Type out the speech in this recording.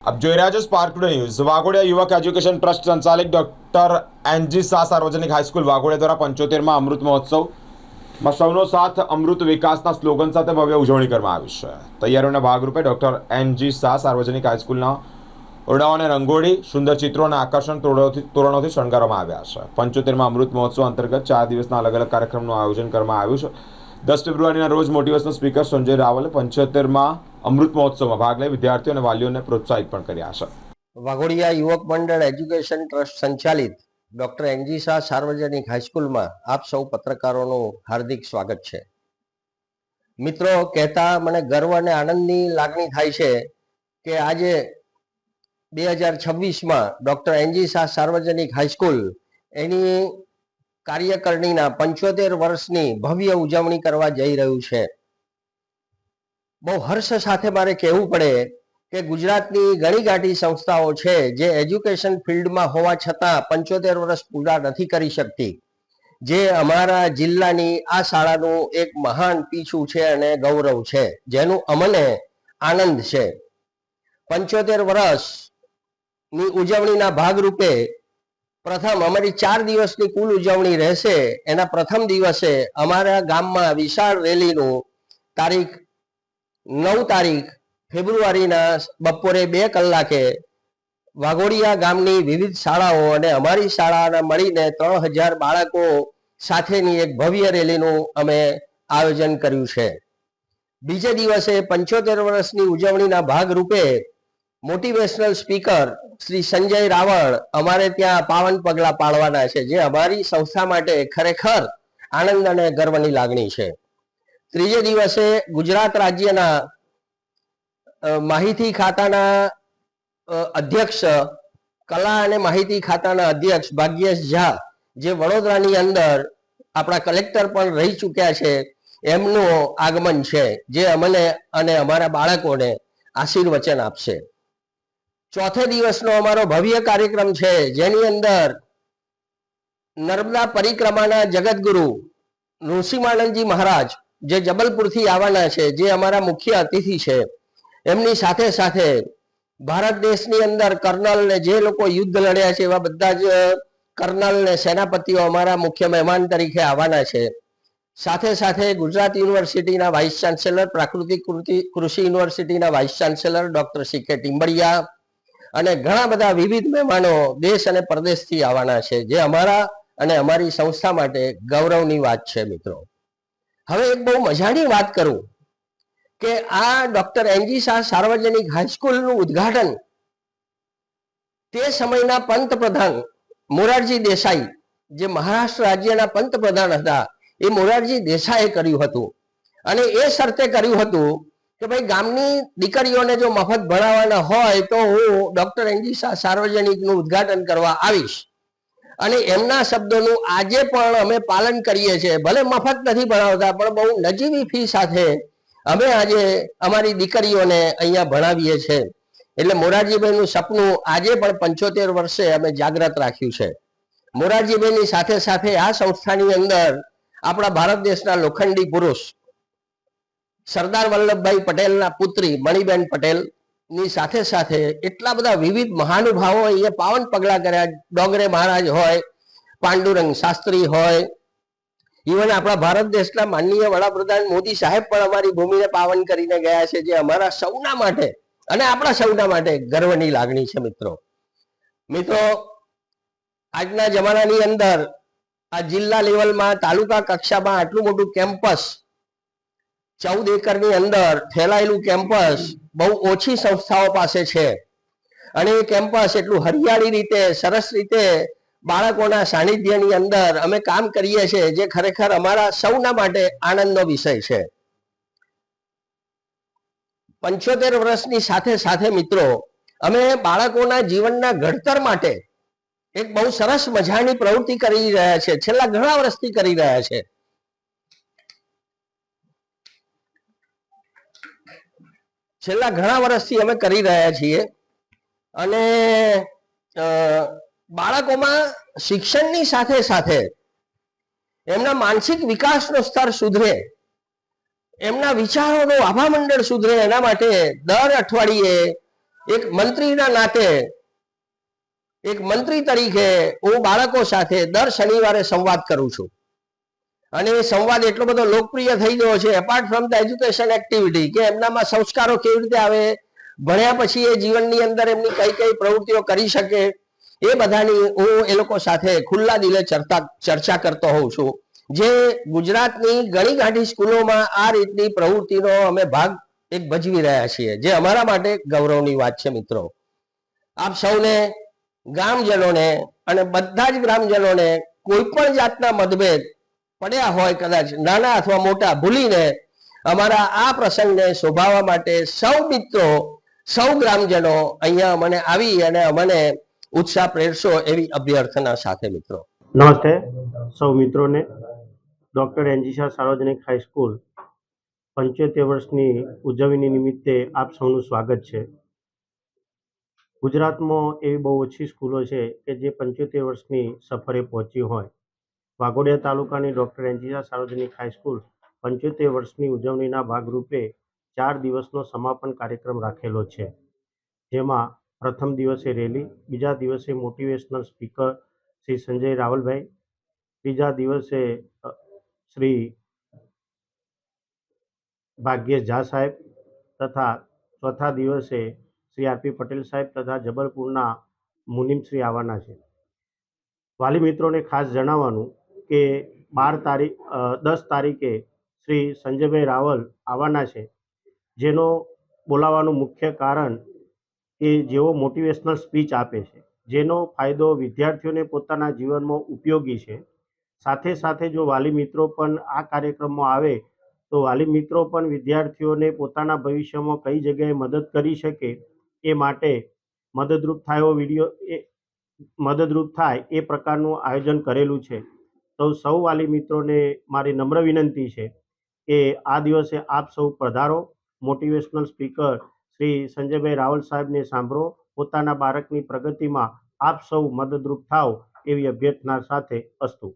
આપ જોઈ રહ્યા છો સ્પાર્ક ટુડે ન્યૂઝ વાઘોડિયા યુવક એજ્યુકેશન ટ્રસ્ટ સંચાલિત ડોક્ટર એનજી શાહ સાર્વજનિક હાઈસ્કૂલ વાઘોડિયા દ્વારા પંચોતેરમાં અમૃત મહોત્સવમાં સૌનો સાથ અમૃત વિકાસના સ્લોગન સાથે ભવ્ય ઉજવણી કરવામાં આવી છે. તૈયારીઓના ભાગરૂપે ડોક્ટર એનજી શાહ સાર્વજનિક હાઈસ્કૂલના ઓરડાઓને રંગોળી, સુંદર ચિત્રો અને આકર્ષણ તોરણોથી તોરણોથી શણગારવામાં આવ્યા છે. પંચોતેરમાં અમૃત મહોત્સવ અંતર્ગત ચાર દિવસના અલગ અલગ કાર્યક્રમનું આયોજન કરવામાં આવ્યું છે. દસ ફેબ્રુઆરીના રોજ મોટિવેશનલ સ્પીકર સંજય રાવલે પંચોતેરમાં અમૃત મહોત્સવમાં ભાગ લઈ વિદ્યાર્થીઓ અને વાલીઓને પ્રોત્સાહિત પણ કર્યા છે. વાઘોડિયા યુવક મંડળ એજ્યુકેશન ટ્રસ્ટ સંચાલિત ડોક્ટર એનજી શાહ સાર્વજનિક હાઈસ્કૂલમાં આપ સૌ પત્રકારોનું હાર્દિક સ્વાગત છે. મિત્રો, કહેતા મને ગર્વ અને આનંદની લાગણી થાય છે કે આજે બે હજાર છવ્વીસમાં ડોક્ટર એનજી શાહ સાર્વજનિક હાઈસ્કૂલ એની કાર્યકરણીના પંચોતેર વર્ષની ભવ્ય ઉજવણી કરવા જઈ રહ્યું છે. બહુ હર્ષ સાથે મારે કહેવું પડે કે ગુજરાતની ઘણી ગાંઠી સંસ્થાઓ છે જે એજ્યુકેશન ફિલ્ડમાં હોવા છતાં પંચોતેર વર્ષ પૂરા નથી કરી શકતી. જે અમારા જિલ્લાની આ શાળાનું એક મહાન પીછું છે અને ગૌરવ છે, જેનું અમને આનંદ છે. પંચોતેર વર્ષની ઉજવણીના ભાગરૂપે પ્રથમ અમારી ચાર દિવસની કુલ ઉજવણી રહેશે. એના પ્રથમ દિવસે અમારા ગામમાં વિશાળ રેલીનું તારીખ નવ તારીખ ફેબ્રુઆરીના બપોરે બે કલાકે વાઘોડિયા ગામની વિવિધ શાળાઓ અને અમારી શાળાના મળીને ત્રણ હજાર બાળકો સાથેની એક ભવ્ય રેલીનું અમે આયોજન કર્યું છે. બીજે દિવસે પંચોતેર વર્ષની ઉજવણીના ભાગરૂપે મોટિવેશનલ સ્પીકર શ્રી સંજય રાવળ અમારે ત્યાં પાવન પગલા પાડવાના છે. જે અમારી સંસ્થા માટે ખરેખર આનંદ અને ગર્વની લાગણી છે. ત્રીજે દિવસે ગુજરાત રાજ્યના માહિતી ખાતાના અધ્યક્ષ, કલા અને માહિતી ખાતાના અધ્યક્ષ ભાગ્યેશ ઝા જે વડોદરાની અંદર આપણા કલેક્ટર પણ રહી ચૂક્યા છે, એમનું આગમન છે, જે અમને અને અમારા બાળકોને આશીર્વચન આપશે. ચોથે દિવસનો અમારો ભવ્ય કાર્યક્રમ છે, જેની અંદર નર્મદા પરિક્રમાના જગતગુરુ નૃસિંહાનંદજી મહારાજ જે જબલપુરથી આવવાના છે, જે અમારા મુખ્ય અતિથિ છે. એમની સાથે સાથે ભારત દેશની અંદર કર્નલ ને જે લોકો યુદ્ધ લડ્યા છે, એવા બધા જ કર્નલ ને સેનાપતિઓ અમારા મુખ્ય મહેમાન તરીકે આવવાના છે. સાથે સાથે ગુજરાત યુનિવર્સિટીના વાઇસ ચાન્સેલર, પ્રાકૃતિક કૃતિ- કૃષિ યુનિવર્સિટીના વાઇસ ચાન્સેલર ડોક્ટર સી કે ટિમ્બડિયા અને ઘણા બધા વિવિધ મહેમાનો દેશ અને પરદેશથી આવવાના છે, જે અમારા અને અમારી સંસ્થા માટે ગૌરવની વાત છે મિત્રો. હવે એક બહુ મજાની વાત કરું કે આ ડોક્ટર એનજી શાહ સાર્વજનિક હાઈસ્કૂલનું ઉદ્ઘાટન તે સમયના પંતપ્રધાન મોરારજી દેસાઈ, જે મહારાષ્ટ્ર રાજ્યના પંતપ્રધાન હતા, એ મોરારજી દેસાઈએ કર્યું હતું. અને એ શરતે કર્યું હતું કે ભાઈ ગામની દીકરીઓને જો મફત ભણાવવાના હોય તો હું ડોક્ટર એનજી શાહ સાર્વજનિકનું ઉદ્ઘાટન કરવા આવીશ. અને એમના શબ્દોનું આજે પણ અમે પાલન કરીએ છીએ. ભલે મફત નથી ભણાવતા, પણ બહુ નજીવી ફી સાથે અમે આજે અમારી દીકરીઓને અહીંયા ભણાવીએ છીએ. એટલે મોરારજીભાઈનું સપનું આજે પણ પંચોતેર વર્ષે અમે જાગ્રત રાખ્યું છે. મોરારજીભાઈની સાથે સાથે આ સંસ્થાની અંદર આપણા ભારત દેશના લોખંડી પુરુષ સરદાર વલ્લભભાઈ પટેલના પુત્રી મણિબેન પટેલની સાથે સાથે એટલા બધા વિવિધ મહાનુભાવો અહીંયા પાવન પગલા કર્યા. ડોગરે મહારાજ હોય, પાંડુરંગ શાસ્ત્રી હોય. ઇવન આપણા ભારત દેશના માનનીય વડાપ્રધાન મોદી સાહેબ પણ અમારી ભૂમિને પાવન કરીને ગયા છે, જે અમારા સૌના માટે અને આપણા સૌના માટે ગર્વની લાગણી છે મિત્રો. મિત્રો, આજના જમાનાની અંદર આ જિલ્લા લેવલમાં તાલુકા કક્ષામાં આટલું મોટું કેમ્પસ ચૌદ એકરની અંદર ફેલાયેલું કેમ્પસ બહુ ઓછી સંસ્થાઓ પાસે છે. અને એ કેમ્પસ એટલું હરિયાળી રીતે, સરસ રીતે બાળકોના સાનિધ્યની અંદર અમે કામ કરીએ છીએ, જે ખરેખર અમારા સૌના માટે આનંદનો વિષય છે. પંચોતેર વર્ષની સાથે સાથે મિત્રો, અમે બાળકોના જીવનના ઘડતર માટે એક બહુ સરસ મજાની પ્રવૃત્તિ કરી રહ્યા છે. છેલ્લા ઘણા વર્ષથી કરી રહ્યા છે. છેલ્લા ઘણા વર્ષથી અમે કરી રહ્યા છીએ અને બાળકોમાં શિક્ષણની સાથે સાથે એમના માનસિક વિકાસનો સ્તર સુધરે, એમના વિચારોનો આભામંડળ સુધરે, એના માટે દર અઠવાડિયે એક મંત્રીના નાતે, એક મંત્રી તરીકે હું બાળકો સાથે દર શનિવારે સંવાદ કરું છું. અને એ સંવાદ એટલો બધો લોકપ્રિય થઈ ગયો છે apart from the education activity કે એમનામાં સંસ્કારો કેવી રીતે આવે, ભણ્યા પછી એ જીવનની અંદર એમની કઈ કઈ પ્રવૃત્તિઓ કરી શકે, એ બધાની હું એ લોકો સાથે ખુલ્લા દિલે ચર્ચા ચર્ચા કરતો હોઉં છું. જે ગુજરાતની ઘણી ગાંઠી સ્કૂલોમાં આ રીતની પ્રવૃત્તિનો અમે ભાગ એક ભજવી રહ્યા છીએ, જે અમારા માટે ગૌરવની વાત છે મિત્રો. આપ સૌને ગ્રામજનોને અને બધા જ ગ્રામજનોને કોઈ પણ જાતના મતભેદ પડ્યા હોય કદાચ નાના અથવા મોટા ભૂલીને અમારા આ પ્રસંગને શોભાવવા માટે સૌ મિત્રો, સૌ ગ્રામજનો અહીંયા મને આવી અને અમને ઉત્સાહ પ્રેરશો એવી અભ્યર્થના સાથે મિત્રો. નમસ્તે. સૌ મિત્રોને. ડૉક્ટર એનજીશા સાર્વજનિક હાઈસ્કૂલ પંચોતેર વર્ષની ઉજવણી નિમિત્તે આપ સૌનું સ્વાગત છે. ગુજરાતમાં એવી બહુ ઓછી સ્કૂલો છે કે જે પંચોતેર વર્ષની સફરે પહોંચી હોય. વાઘોડિયા તાલુકાની ડૉક્ટર એનજીસા સાર્વજનિક હાઈસ્કૂલ પંચોતેર વર્ષની ઉજવણીના ભાગરૂપે ચાર દિવસનો સમાપન કાર્યક્રમ રાખેલો છે. જેમાં પ્રથમ દિવસે રેલી, બીજા દિવસે મોટિવેશનલ સ્પીકર શ્રી સંજય રાવલભાઈ, ત્રીજા દિવસે શ્રી ભાગ્યેશ ઝા સાહેબ તથા ચોથા દિવસે શ્રી આરપી પટેલ સાહેબ તથા જબલપુરના મુનિમશ્રી આવવાના છે. વાલી મિત્રોને ખાસ જણાવવાનું કે બાર તારીખ દસ તારીખે શ્રી સંજયભાઈ રાવલ આવવાના છે. જેનો બોલાવવાનું મુખ્ય કારણ કે જેઓ મોટિવેશનલ સ્પીચ આપે છે. જેનો ફાયદો વિદ્યાર્થીઓને પોતાના જીવનમાં ઉપયોગી છે. સાથે સાથે જો વાલી મિત્રો પણ આ કાર્યક્રમમાં આવે, તો વાલી મિત્રો પણ વિદ્યાર્થીઓને પોતાના ભવિષ્યમાં કઈ જગ્યાએ મદદ કરી શકે એ માટે મદદરૂપ થાય એવો વીડિયો, એ, મદદરૂપ થાય એ પ્રકારનું આયોજન કરેલું છે. તો સૌ વાલી મિત્રોને મારી નમ્ર વિનંતી છે કે આ દિવસે આપ સૌ પધારો. મોટિવેશનલ સ્પીકર શ્રી સંજયભાઈ રાવલ સાહેબને સાંભળો. પોતાના બાળકની પ્રગતિમાં આપ સૌ મદદરૂપ થાવ એવી અભ્યર્થના સાથે અસ્તુ.